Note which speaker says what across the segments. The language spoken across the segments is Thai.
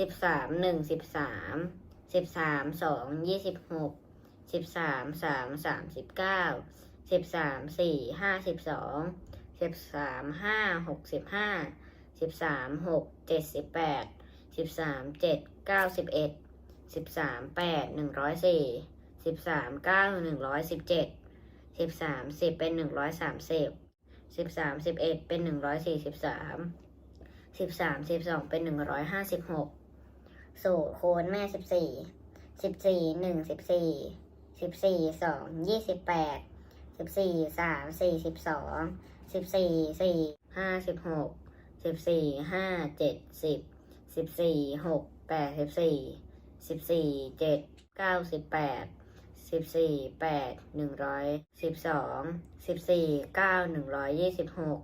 Speaker 1: สิบสามหนึ่งสิบสามสิบสามสองยี่สิบหกสิบสามสามสามสิบเก้าสิบสามสี่ห้าสิบสองสิบสามห้าหกสิบห้าสิบสามหกเจ็ดสิบแปดสิบสามเจ็ดเก้าสิบเอ็ดสิบสามแปดหนึ่งร้อยสี่สิบสามเก้าหนึ่งร้อยสิบเจ็ดสิบสามสิบเป็นหนึ่งร้อยสามสิบสิบสามสิบเอ็ดเป็นหนึ่งร้อยสี่สิบสามสิบสามสิบสองเป็นหนึ่งร้อยห้าสิบหก สูตรคูณแม่สิบสี่สิบสี่หนึ่งสิบสี่สิบสี่สองยี่สิบแปดสิบสี่สามสี่สิบสองสิบสี่สี่ห้าสิบหกสิบสี่ห้าเจ็ดสิบสิบสี่หกแปดสิบสี่สิบสี่เจ็ดเก้าสิบแปดสิบสี่แปดหนึ่งร้อยสิบสองสิบสี่เก้าหนึ่งร้อยยี่สิบหก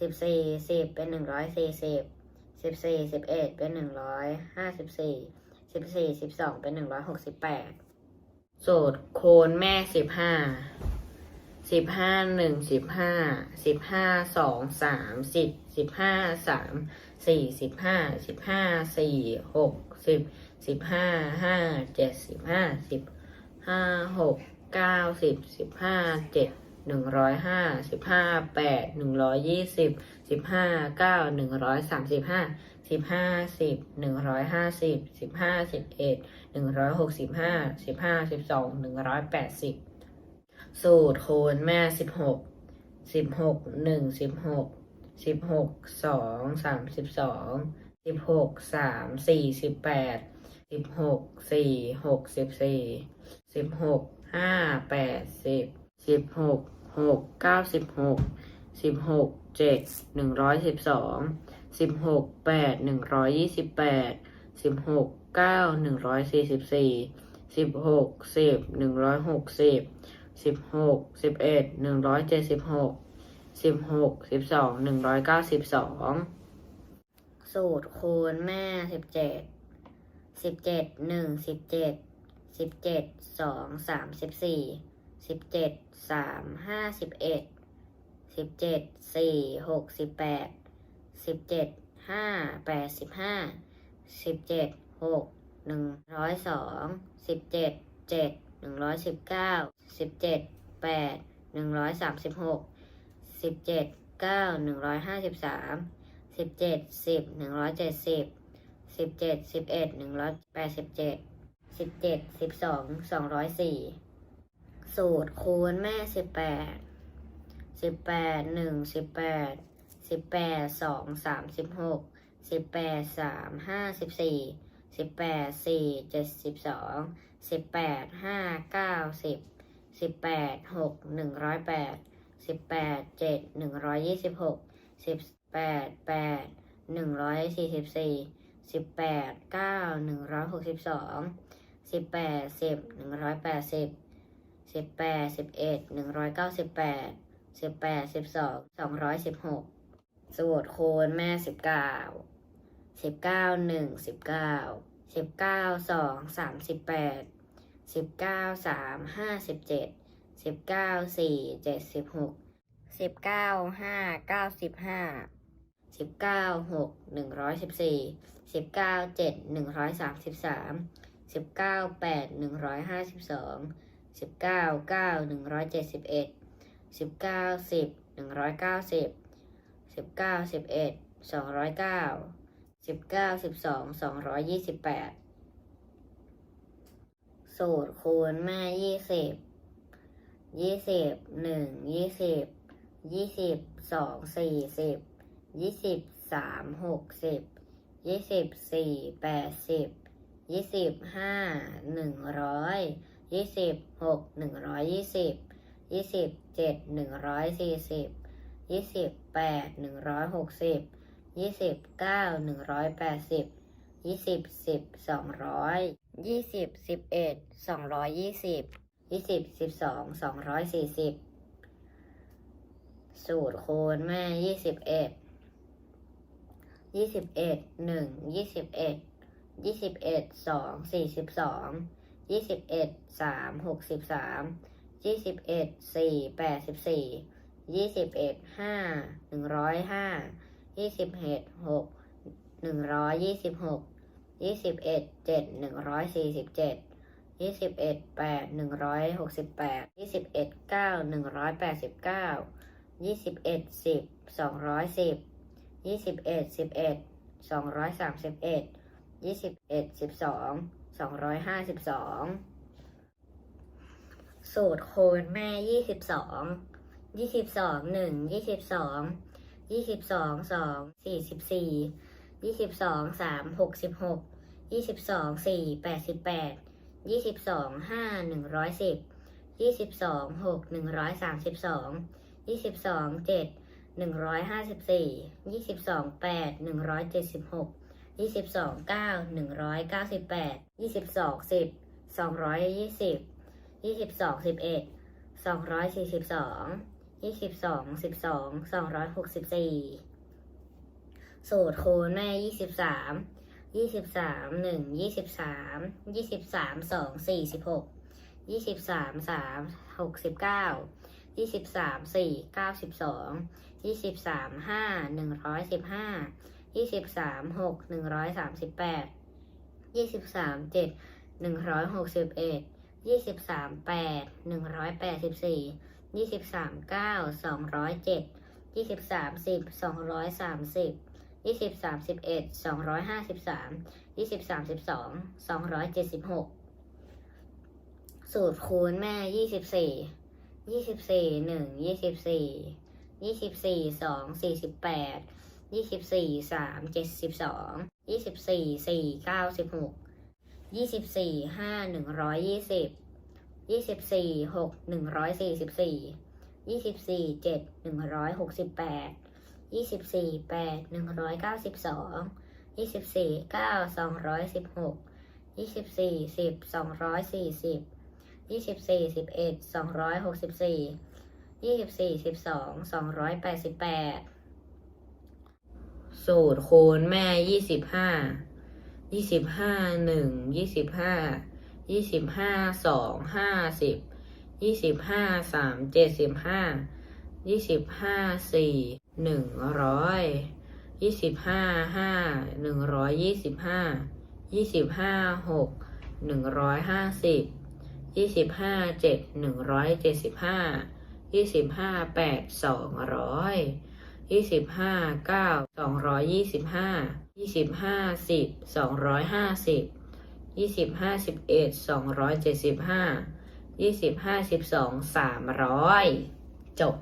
Speaker 1: สิบสี่สิบเป็นหนึ่งร้อยสี่สิบ สิบสี่สิบเอ็ดเป็นหนึ่งร้อยห้าสิบสี่สิบสี่สิบสองเป็นหนึ่งร้อยหกสิบแปดสูตรโคนแม่สิบห้าสิบห้าหนึ่งสิบห้าสิบห้าสองสามสิบสิบห้าสามสี่สิบห้าสิบห้าสี่หกสิบสิบห้าห้าเจ็ดสิบห้าสิบห้าหกเก้าสิบสิบห้าเจ็ด หนึ่งร้อยห้าสิบห้าแปดหนึ่งร้อยยี่สิบสิบห้าเก้าหนึ่งร้อยสามสิบห้าสิบห้าสิบหนึ่งร้อยห้าสิบสิบห้าสิบเอ็ดหนึ่งร้อยหกสิบห้าสิบห้าสิบสองหนึ่งร้อยแปดสิบสูตรคูณแม่สิบหกสิบหกหนึ่งสิบหกสิบหกสองสามสิบสองสิบหกสามสี่สิบแปดสิบหกสี่หกสิบสี่สิบหกห้าแปดสิบสิบหก หกเก้าสิบหกสิบหกเจ็ดหนึ่งร้อยสิบสองสิบหกแปดหนึ่งร้อยยี่สิบแปดสิบหกเก้าหนึ่งร้อยสี่สิบสี่สิบหกสิบหนึ่งร้อยหกสิบสิบหกสิบเอ็ดหนึ่งร้อยเจ็ดสิบหกสิบหกสิบสองหนึ่งร้อยเก้าสิบสองสูตรคูณแม่สิบเจ็ดสิบเจ็ดหนึ่งสิบเจ็ดสิบเจ็ดสองสามสิบสี่ สิบเจ็ดสามห้าสิบเอ็ดสิบเจ็ดสี่หกสิบแปดสิบเจ็ดห้าแปดสิบห้าสิบเจ็ดหกหนึ่งร้อยสองสิบเจ็ดเจ็ดหนึ่งร้อยสิบเก้าสิบเจ็ดแปดหนึ่งร้อยสามสิบหกสิบเจ็ดเก้าหนึ่งร้อยห้าสิบสามสิบเจ็ดสิบหนึ่งร้อยเจ็ดสิบสิบเจ็ดสิบเอ็ดหนึ่งร้อยแปดสิบเจ็ดสิบเจ็ดสิบสองสองร้อยสี่ สูตรคูณแม่สิบแปดสิบแปดหนึ่งสิบแปดสิบแปดสองสามสิบหกสิบแปดสามห้าสิบสี่สิบแปดสี่เจ็ดสิบสองสิบแปดห้าเก้าสิบสิบแปดหกหนึ่งร้อยแปดสิบแปดเจ็ดหนึ่งร้อยยี่สิบหกสิบแปดแปดหนึ่งร้อยสี่สิบสี่สิบแปดเก้าหนึ่งร้อยหกสิบสองสิบแปดสิบหนึ่งร้อยแปดสิบ สิบแปดสิบเอ็ดหนึ่งร้อยเก้าสิบแปดสิบแปดสิบสองสองร้อยสิบหกสูตรคูณแม่สิบเก้าสิบเก้าหนึ่งสิบเก้าสิบเก้าสองสามสิบแปดสิบเก้าสามห้าสิบเจ็ดสิบเก้าสี่เจ็ดสิบหกสิบเก้าห้าเก้าสิบห้าสิบเก้าหกหนึ่งร้อยสิบสี่สิบเก้าเจ็ดหนึ่งร้อยสามสิบสามสิบเก้าแปดหนึ่งร้อยห้าสิบสอง สิบเก้าเก้าหนึ่งร้อยเจ็ดสิบเอ็ดสิบเก้าสิบหนึ่งร้อยเก้าสิบสิบเก้าสิบเอ็ดสองร้อยเก้าสิบเก้าสิบสองสองร้อยยี่สิบแปดสูตรคูณแม่ยี่สิบยี่สิบหนึ่งยี่สิบยี่สิบสองสี่สิบยี่สิบสามหกสิบยี่สิบสี่แปดสิบยี่สิบห้าหนึ่งร้อย ยี่สิบหกหนึ่งร้อยยี่สิบยี่สิบเจ็ดหนึ่งร้อยสี่สิบยี่สิบแปดหนึ่งร้อยหกสิบยี่สิบเก้าหนึ่งร้อยแปดสิบยี่สิบสิบสองร้อยยี่สิบสิบเอ็ดสองร้อยยี่สิบยี่สิบสิบสองสองร้อยสี่สิบสูตรคูณแม่ยี่สิบเอ็ดยี่สิบเอ็ดหนึ่งยี่สิบเอ็ดยี่สิบเอ็ดสองสี่สิบสอง ยี่สิบเอ็ดสามหกสิบสามยี่สิบเอ็ดสี่แปดสิบสี่ยี่สิบเอ็ดห้าหนึ่งร้อยห้ายี่สิบเอ็ดหกหนึ่งร้อยยี่สิบหกยี่สิบเอ็ดเจ็ดหนึ่งร้อยสี่สิบเจ็ดยี่สิบเอ็ดแปดหนึ่งร้อยหกสิบแปดยี่สิบเอ็ดเก้าหนึ่งร้อยแปดสิบเก้ายี่สิบเอ็ดสิบสองร้อยสิบยี่สิบเอ็ดสิบเอ็ดสองร้อยสามสิบเอ็ดยี่สิบเอ็ดสิบสอง สองร้อยห้าสิบสองสูตรคูณแม่ยี่สิบสองยี่สิบสองหนึ่งยี่สิบสองยี่สิบสองสองสี่สิบสี่ยี่สิบสองสามหกสิบหกยี่สิบสองสี่แปดสิบแปดยี่สิบสองห้าหนึ่งร้อยสิบยี่สิบสองหกหนึ่งร้อยสามสิบสองยี่สิบสองเจ็ดหนึ่งร้อยห้าสิบสี่ยี่สิบสองแปดหนึ่งร้อยเจ็ดสิบหก ยี่สิบสองเก้าหนึ่งร้อยเก้าสิบแปดยี่สิบสองสิบสองร้อยยี่สิบยี่สิบสองสิบเอ็ดสองร้อยสี่สิบสองยี่สิบสองสิบสองสองร้อยหกสิบสี่สูตรคูณแม่ยี่สิบสามยี่สิบสามหนึ่งยี่สิบสามยี่สิบสามสองสี่สิบหกยี่สิบสามสามหกสิบเก้ายี่สิบสามสี่เก้าสิบสองยี่สิบสามห้าหนึ่งร้อยสิบห้า ยี่สิบสามหกหนึ่งร้อยสามสิบแปดยี่สิบสามเจ็ดหนึ่งร้อยหกสิบเอ็ดยี่สิบสามแปดหนึ่งร้อยแปดสิบสี่ยี่สิบสามเก้าสองร้อยเจ็ดยี่สิบสามสิบสองร้อยสามสิบยี่สิบสามสิบเอ็ดสองร้อยห้าสิบสามยี่สิบสามสิบสองสองร้อยเจ็ดสิบหกสูตรคูณแม่ยี่สิบสี่ยี่สิบสี่หนึ่งยี่สิบสี่ยี่สิบสี่สองสี่สิบแปด ยี่สิบสี่สามเจ็ดสิบสองยี่สิบสี่สี่เก้าสิบหกยี่สิบสี่ห้าหนึ่งร้อยยี่สิบยี่สิบสี่หกหนึ่งร้อยสี่สิบสี่ยี่สิบสี่เจ็ดหนึ่งร้อยหกสิบแปดยี่สิบสี่แปดหนึ่งร้อยเก้าสิบสองยี่สิบสี่เก้าสองร้อยสิบหกยี่สิบสี่สิบสองร้อยสี่สิบยี่สิบสี่สิบเอ็ดสองร้อยหกสิบสี่ยี่สิบสี่สิบสองสองร้อยแปดสิบแปด สูตรคูณแม่ยี่สิบห้า ยี่สิบห้าหนึ่ง ยี่สิบห้า ยี่สิบห้าสอง ห้าสิบ ยี่สิบห้าสาม เจ็ดสิบห้า ยี่สิบห้าสี่ หนึ่งร้อย ยี่สิบห้าห้า หนึ่งร้อยยี่สิบห้า ยี่สิบห้าหก หนึ่งร้อยห้าสิบ ยี่สิบห้าเจ็ด หนึ่งร้อยเจ็ดสิบห้า ยี่สิบห้าแปด สองร้อย ยี่สิบห้าเก้าสองร้อยยี่สิบห้ายี่สิบห้าสิบสองร้อยห้าสิบยี่สิบห้าสิบเอ็ดสองร้อยเจ็ดสิบห้ายี่สิบห้าสิบสองสามร้อยจบ